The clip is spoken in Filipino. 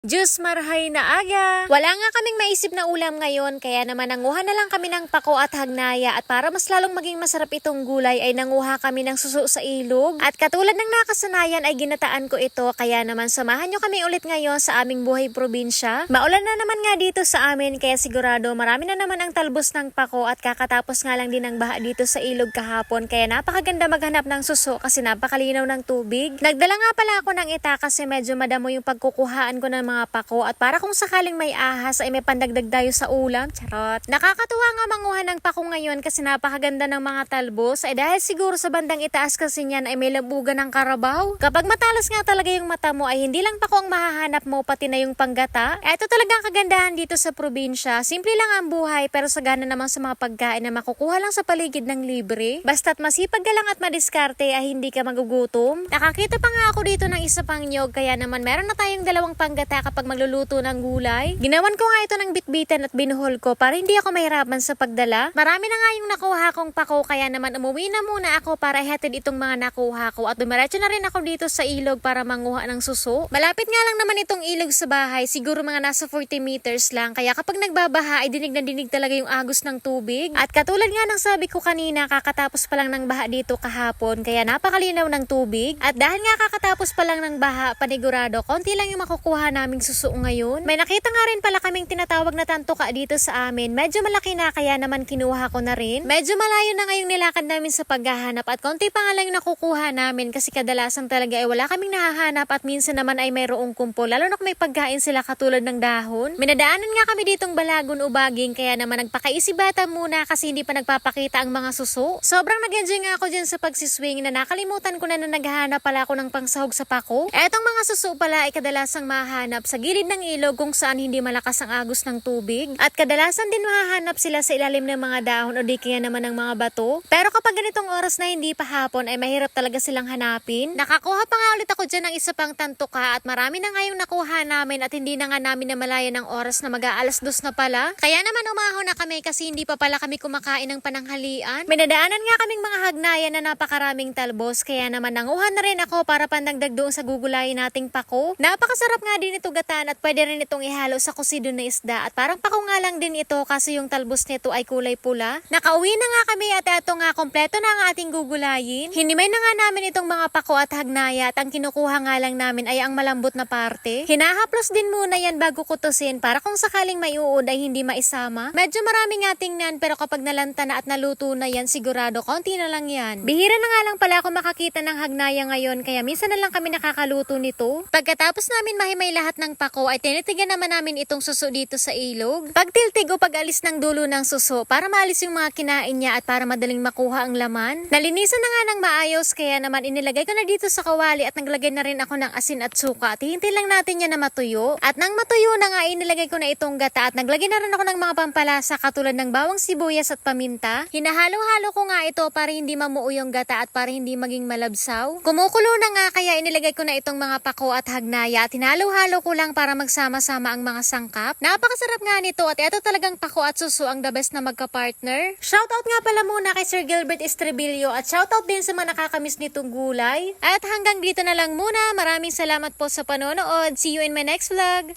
Diyos marhay na aga! Wala nga kaming maisip na ulam ngayon, kaya naman nanguha na lang kami ng pako at hagnaya at para mas lalong maging masarap itong gulay ay nanguha kami ng suso sa ilog. At katulad ng nakasanayan ay ginataan ko ito, kaya naman samahan nyo kami ulit ngayon sa aming buhay probinsya. Maulan na naman nga dito sa amin, kaya sigurado marami na naman ang talbos ng pako at kakatapos nga lang din ng baha dito sa ilog kahapon, kaya napakaganda maghanap ng suso kasi napakalinaw ng tubig. Nagdala nga pala ako ng ita kasi medyo madamo yung pagkukuhaan ko ng mga pako at para kung sakaling may ahas ay may pandagdag tayo sa ulam. Charot. Nakakatuwa nga manguha ng pako ngayon kasi napakaganda ng mga talbos ay dahil siguro sa bandang itaas kasi niyan ay may labugan ng karabaw. Kapag matalas nga talaga yung mata mo ay hindi lang pako ang mahahanap mo pati na yung panggata. Ito talaga ang kagandahan dito sa probinsya. Simple lang ang buhay pero sagana naman sa mga pagkain na makukuha lang sa paligid ng libre. Basta't masipag ka lang at madiskarte ay hindi ka magugutom. Nakakita pa nga ako dito ng isa pang nyog kaya naman meron na tayong dalawang panggata kapag magluluto ng gulay. Ginawan ko nga ito ng bitbitan at binuhol ko para hindi ako mahirapan sa pagdala. Marami na nga yung nakuha kong pako kaya naman umuwi na muna ako para ihatid itong mga nakuha ko at dumiretso na rin ako dito sa ilog para manguha ng suso. Malapit nga lang naman itong ilog sa bahay, siguro mga nasa 40 meters lang kaya kapag nagbabaha ay dinig na dinig talaga yung agos ng tubig. At katulad nga ng sabi ko kanina, kakatapos pa lang ng baha dito kahapon kaya napakalinaw ng tubig. At dahil nga kakatapos pa lang ng baha, panigurado, konti lang yung makukuha naming suso ngayon. May nakita nga rin pala kaming tinatawag na tantuka dito sa amin. Medyo malaki na kaya naman kinuha ko na rin. Medyo malayo na ngayong nilakad namin sa paghahanap at konti pa nga lang nakukuha namin kasi kadalasan talaga ay wala kaming nahahanap at minsan naman ay mayroong kumpo lalo na kung may pagkain sila katulad ng dahon. Minadaanan nga kami ditong balagon o baging kaya naman nagpakaisi bata muna kasi hindi pa nagpapakita ang mga suso. Sobrang nag-enjoy nga ako dyan sa pagsiswing na nakalimutan ko na na naghahanap pala ako ng pangsahog sa pako. Etong mga suso pala ay kadalasang mahanap sa gilid ng ilog kung saan hindi malakas ang agos ng tubig. At kadalasan din mahahanap sila sa ilalim ng mga dahon o di kaya naman ng mga bato. Pero kapag ganitong oras na hindi pa hapon ay mahirap talaga silang hanapin. Nakakuha pa nga ulit ako dyan ng isa pang tantuka at marami na nga yung nakuha namin at hindi na nga namin namalayan ng oras na mag-aalas dos na pala. Kaya naman umahon na kami kasi hindi pa pala kami kumakain ng pananghalian. May nadaanan nga kaming mga hagnayan na napakaraming talbos kaya naman nanguhan na rin ako para pandagdag doon sa gugulayin nating pako. Napakasarap nga din ito gatan at pwede rin itong ihalo sa kusido na isda at parang pako nga lang din ito kasi yung talbos nito ay kulay pula. Nakauwi na nga kami at eto nga kompleto na ang ating gugulayin. Hinimay na nga namin itong mga pako at hagnaya at ang kinukuha nga lang namin ay ang malambot na parte. Hinahaplos din muna yan bago kutusin para kung sakaling may uod ay hindi maisama. Medyo marami nga tingnan pero kapag nalanta na at naluto na yan sigurado konti na lang yan. Bihira na nga lang pala ako makakita ng hagnaya ngayon kaya minsan na lang kami nakakaluto nito. Pagkatapos namin mahimay lahat ng pako ay tinitigan naman namin itong suso dito sa ilog. Pagtiltig o pag-alis ng dulo ng suso para maalis yung mga kinain niya at para madaling makuha ang laman. Nalinisan na nga ng maayos kaya naman inilagay ko na dito sa kawali at naglagay na rin ako ng asin at suka at hihintay lang natin yan na matuyo. At nang matuyo na nga inilagay ko na itong gata at naglagay na rin ako ng mga pampalasa katulad ng bawang sibuyas at paminta. Hinahalo-halo ko nga ito para hindi mamuo yung gata at para hindi maging malabsaw. Kumukulo na nga kaya inilagay ko na itong mga pako at hagnaya at hinalo-halo ko lang para magsama-sama ang mga sangkap. Napakasarap nga nito at ito talagang pako at suso ang the best na magka-partner. Shoutout nga pala muna kay Sir Gilbert Estrebillo at shoutout din sa mga nakakamiss nitong gulay. At hanggang dito na lang muna. Maraming salamat po sa panonood. See you in my next vlog.